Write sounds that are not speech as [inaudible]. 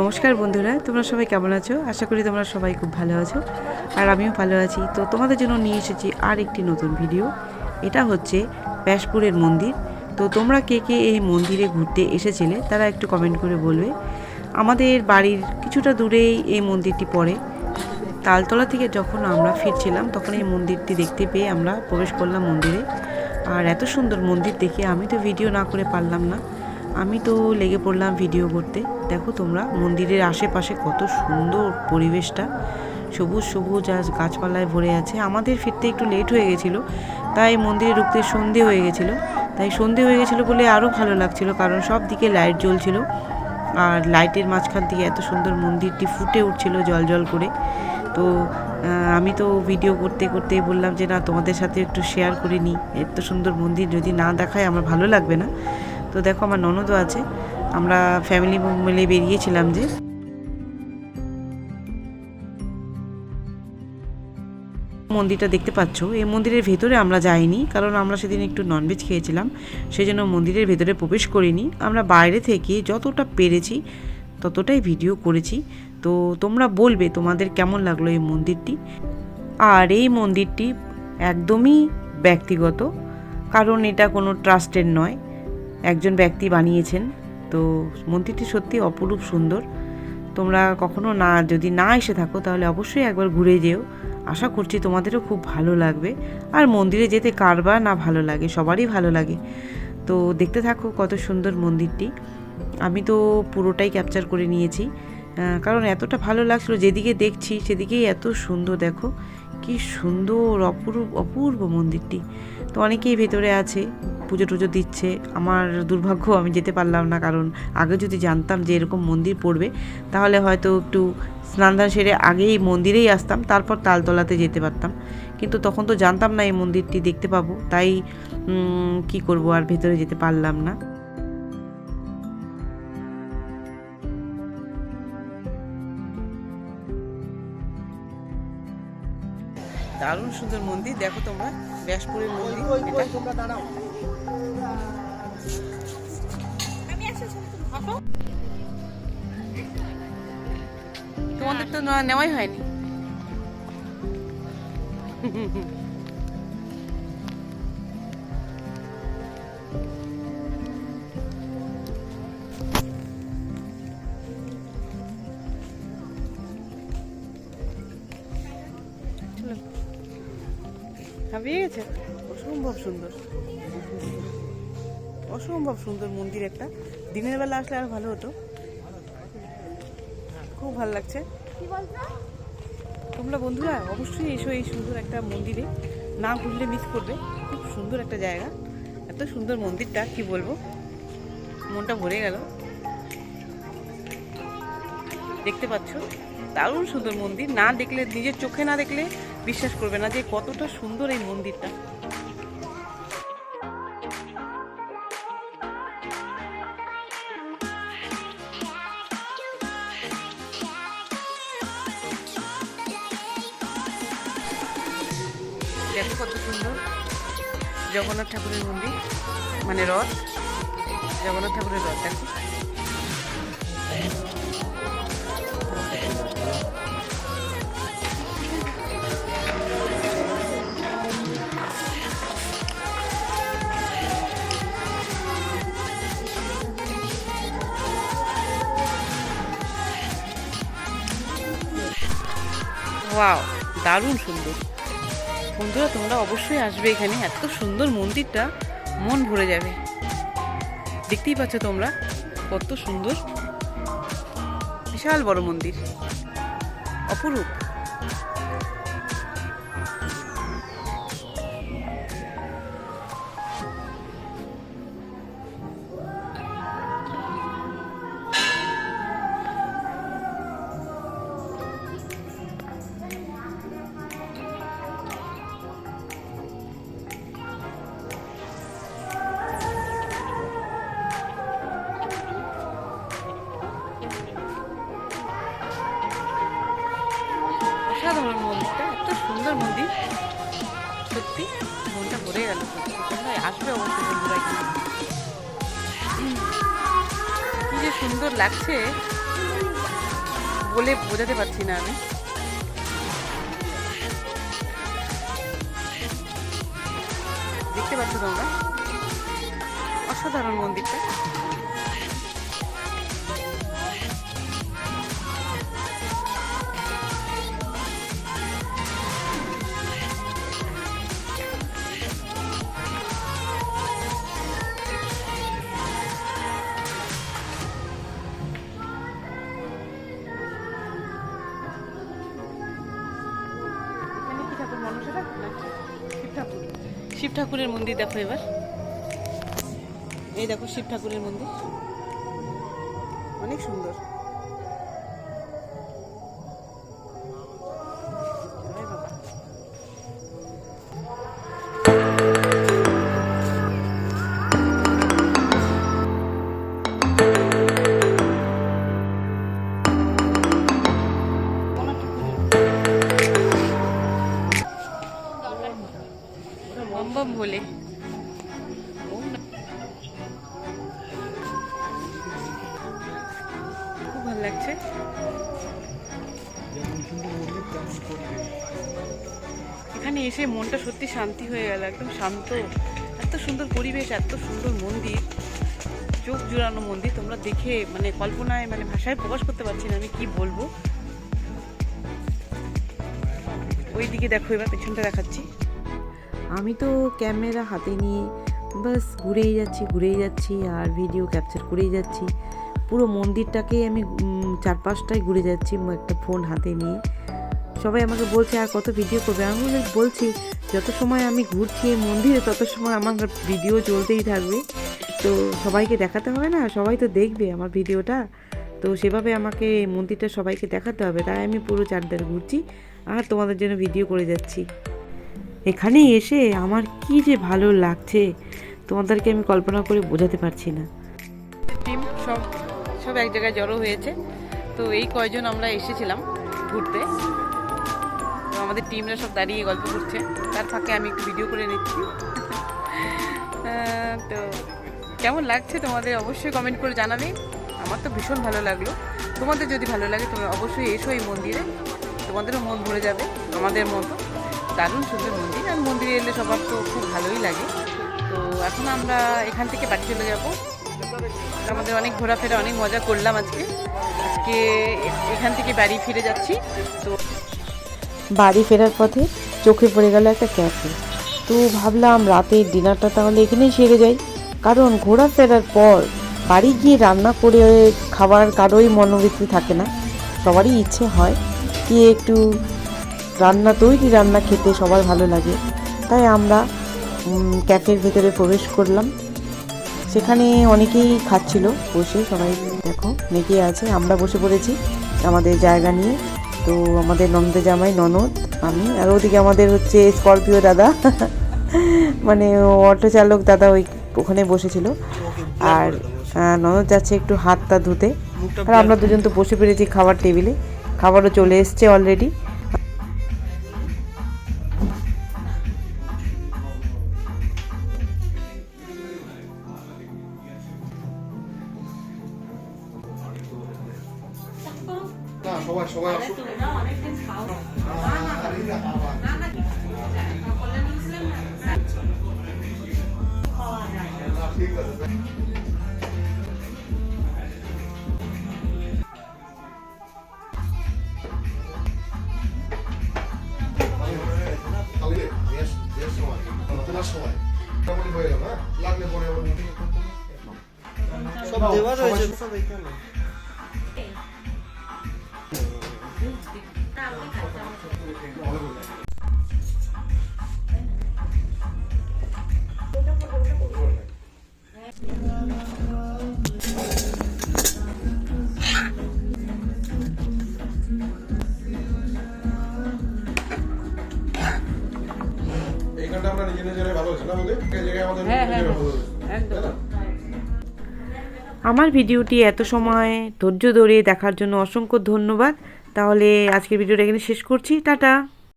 নমস্কার বন্ধুরা, তোমরা সবাই কেমন আছো? আশা করি তোমরা সবাই খুব ভালো আছো। আর আমিও ভালো আছি। তো তোমাদের জন্য নিয়ে এসেছি আর একটি নতুন ভিডিও। এটা হচ্ছে ব্যাসপুরের মন্দির। তো তোমরা কে কে এই মন্দিরে ঘুরতে এসেছিলে, তারা একটু কমেন্ট করে বলবে। আমাদের বাড়ির কিছুটা দূরেই এই মন্দিরটি পড়ে। তালতলা থেকে যখন আমরা ফিরছিলাম, তখন এই মন্দিরটি দেখতে পেয়ে আমরা প্রবেশ করলাম মন্দিরে। আর এত সুন্দর মন্দির দেখে আমি তো ভিডিও না করে পারলাম না। আমি তো লেগে পড়লাম ভিডিও করতে। দেখো তোমরা, মন্দিরের আশেপাশে কত সুন্দর পরিবেশটা। সবুজ সবুজ আর গাছপালায় ভরে আছে। আমাদের ফিরতে একটু লেট হয়ে গেছিল, তাই মন্দিরে ঢুকতে সন্ধে হয়ে গেছিল। তাই সন্ধে হয়ে গেছিল বলে আরও ভালো লাগছিল, কারণ সব দিকে লাইট জ্বলছিল। আর লাইটের মাঝখান থেকে এত সুন্দর মন্দিরটি ফুটে উঠছিল জল জল করে। তো আমি তো ভিডিও করতে করতে বললাম যে, না, তোমাদের সাথে একটু শেয়ার করে নিই। এত সুন্দর মন্দির যদি না দেখায়, আমার ভালো লাগবে না। তো দেখো, আমার ননদও আছে। আমরা ফ্যামিলি মিলে বেরিয়েছিলাম যে। মন্দিরটা দেখতে পাচ্ছ। এই মন্দিরের ভেতরে আমরা যাইনি, কারণ আমরা সেদিন একটু ননভেজ খেয়েছিলাম। সেই জন্য মন্দিরের ভেতরে প্রবেশ করিনি। আমরা বাইরে থেকে যতটা পেরেছি, ততটাই ভিডিও করেছি। তো তোমরা বলবে, তোমাদের কেমন লাগল এই মন্দিরটি? আর এই মন্দিরটি একদমই ব্যক্তিগত, কারণ এটা কোনো ট্রাস্টের নয়। একজন ব্যক্তি বানিয়েছেন। তো মন্দিরটি সত্যি অপরূপ সুন্দর। তোমরা কখনো না, যদি না এসে থাকো, তাহলে অবশ্যই একবার ঘুরে যেও। আশা করছি তোমাদেরও খুব ভালো লাগবে। আর মন্দিরে যেতে কার বা না ভালো লাগে, সবারই ভালো লাগে। তো দেখতে থাকো কত সুন্দর মন্দিরটি। আমি তো পুরোটাই ক্যাপচার করে নিয়েছি। কারণ এতটা ভালো লাগছিল, যেদিকে দেখছি সেদিকেই এত সুন্দর, দেখো। কি সুন্দর অপূর্ব অপূর্ব মন্দিরটি। তো অনেকেই ভেতরে আছে। পুজো টুজো দিচ্ছে আমার দুর্ভাগ্য আমি যেতে পারলাম না কারণ আগে যদি জানতাম যে এরকম মন্দির পড়বে তাহলে হয়তো একটু স্নান দান সেরে আগেই মন্দিরেই আসতাম তারপর তালতলাতে যেতে পারতাম। কিন্তু তখন তো জানতাম না এই মন্দিরটি দেখতে পাবো তাই কি করব আর ভেতরে যেতে পারলাম না। দারুণ সুন্দর মন্দির দেখো তোমরা ব্যাসপুরের মন্দির তোমাদের তো নেওয়াই হয়নি। হাঁপিয়ে গেছে? অসম্ভব সুন্দর। অসম্ভব সুন্দর মন্দির একটা। দিনের বেলা আসলে আর ভালো হতো। খুব ভালো লাগছে। তোমরা বন্ধুরা অবশ্যই এসো এই সুন্দর একটা মন্দিরে। না ঘুরলে মিস করবে। খুব সুন্দর একটা জায়গা। এত সুন্দর মন্দিরটা, কি বলব? মনটা ভরে গেল। দেখতে পাচ্ছ? দারুণ সুন্দর মন্দির। না দেখলে, নিজের চোখে না দেখলে বিশ্বাস করবে না যে কতটা সুন্দর এই মন্দিরটা। দেখো কত সুন্দর। জগন্নাথ ঠাকুরের মন্দির মানে রথ। জগন্নাথ ঠাকুরের রথ, দেখো। ওয়াও দারুণ সুন্দর। বন্ধুরা, তোমরা অবশ্যই আসবে এখানে। এত সুন্দর মন্দিরটা, মন ভরে যাবে। দেখতেই পাচ্ছ তোমরা, কত সুন্দর। বিশাল বড় মন্দির। অপরূপ। যে সুন্দর লাগছে বলে বোঝাতে পারছি না আমি। দেখতে পাচ্ছ তোমরা? অসাধারণ মন্দিরটা। শিব ঠাকুরের মন্দির দেখো এবার। এই দেখো শিব ঠাকুরের মন্দির। অনেক সুন্দর। লাগছে এখানে এসে মনটা সত্যি শান্তি হয়ে গেল, একদম শান্ত। এত সুন্দর পরিবেশ, এত সুন্দর মন্দির, চোখ জুড়ানো মন্দির। তোমরা দেখে মানে কল্পনায় মানে ভাষায় প্রকাশ করতে পারছি না আমি কি বলব। ওই দিকে দেখো, এবার পেছনটা দেখাচ্ছি। আমি তো ক্যামেরা হাতে নিয়ে বাস ঘুরেই যাচ্ছি ঘুরেই যাচ্ছি আর ভিডিও ক্যাপচার করেই যাচ্ছি। পুরো মন্দিরটাকেই আমি উম, চারপাশটাই ঘুরে যাচ্ছি একটা ফোন হাতে নিয়ে। সবাই আমাকে বলছে আর কত ভিডিও করবে? আমি বলে- বলছি যত সময় আমি ঘুরছি এই মন্দিরে তত সময় আমার ভিডিও চলতেই থাকবে। তো সবাইকে দেখাতে হবে না সবাই তো দেখবে আমার ভিডিওটা তো সেভাবে আমাকে মন্দিরটা সবাইকে দেখাতে হবে তাই আমি পুরো চারদার ঘুরছি আর তোমাদের জন্য ভিডিও করে যাচ্ছি। এখানে এসে আমার কি যে ভালো লাগছে তোমাদেরকে আমি কল্পনা করে বোঝাতে পারছি না। সব সব এক জায়গায় জড়ো হয়েছে। তো এই কয়জন আমরা এসেছিলাম ঘুরতে। তো আমাদের টিমরা সব দাঁড়িয়ে গল্প করছে। তার ফাঁকে আমি একটু ভিডিও করে নিচ্ছি। তো কেমন লাগছে তোমাদের অবশ্যই কমেন্ট করে জানাবে। আমার তো ভীষণ ভালো লাগল। তোমাদের যদি ভালো লাগে, তোমরা অবশ্যই এসো এই মন্দিরে। তোমাদেরও মন ভরে যাবে, আমাদের মতো। দারুণ সুন্দর মন্দির। আর মন্দিরে এলে সবার তো খুব ভালোই লাগে। তো এখন আমরা এখান থেকে বাড়ি চলে যাব। আমাদের অনেক ঘোরাফেরা, অনেক মজা করলাম আজকে। আজকে এখান থেকে বাড়ি ফিরে যাচ্ছি। তো বাড়ি ফেরার পথে চোখে পড়ে গেল একটা ক্যাফে। তো ভাবলাম রাতের ডিনারটা তাহলে এখানেই সেরে যাই। কারণ ঘোরাফেরার পর বাড়ি গিয়ে রান্না করে খাবার কারোই মনোবৃত্তি থাকে না। সবারই ইচ্ছে হয় কি একটু রান্না, তৈরি রান্না খেতে সবার ভালো লাগে। তাই আমরা ক্যাফের ভেতরে প্রবেশ করলাম। সেখানে অনেকেই খাচ্ছিল। বসে সবাই দেখো অনেকেই আছে, আমরা বসে পড়েছি আমাদের জায়গা নিয়ে। তো আমাদের নন্দে জামাই, ননদ, আমি, আর ওদিকে আমাদের হচ্ছে স্করপিও দাদা। [laughs] মানে অটো চালক দাদা ওই ওখানে বসেছিল। আর ননদ যাচ্ছে একটু হাতটা ধুতে। আর আমরা দুজন তো বসে পেরেছি খাবার টেবিলে। খাবারও চলে এসছে অলরেডি meeting এ করতে হবে। সব দেওয়া সবাই রয়েছে সব এখানে আমার ভিডিওটি এত সময় ধৈর্য ধরে দেখার জন্য অসংখ্য ধন্যবাদ। তাহলে আজকের ভিডিওটা এখানে শেষ করছি টাটা।